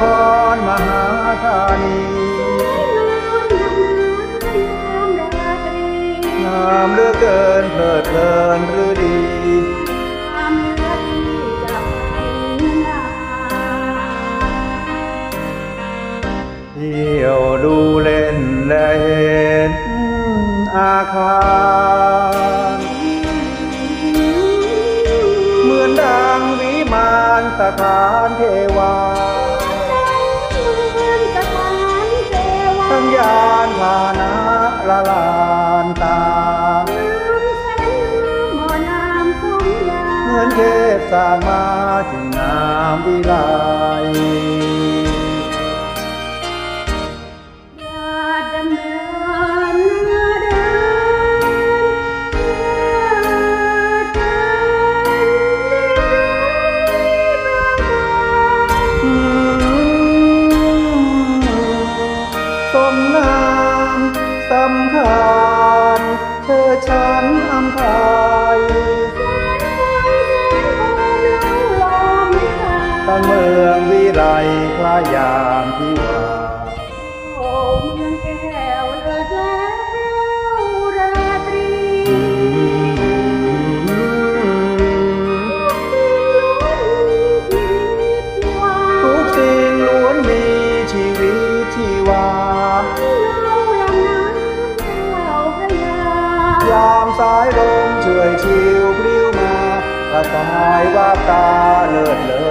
ครมหาธานีงามเหลือเกินเพลิดเพลินหรือดีเที่ยวดูเล่นและเห็นอาคารเหมือนดังวิมานสถานเทวาานพาหนะละลานตา เหมือนเทพสร้างมาจึงงามวิไล เมืองวิไลคลายามที่ว่าโอ้เมืองแก้วเลิศแล้วราตรีทุกสิ่งล้วนมีชีวิตชีวา ยามสายลมช่วยชิวพลิ้วมาประกายว่าตาเลิศเลอ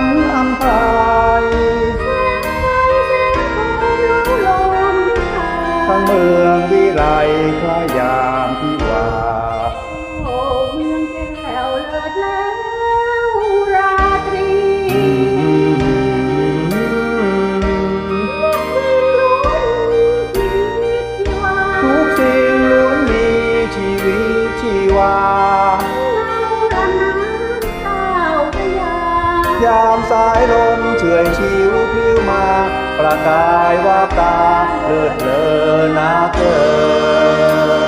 นอำพายทั้งเมืองวิไลคลายยามที่ ยามสายลมเฉื่อยชิวพลิ้วมา ประกายวาบตาเลิศเลอนาเกิน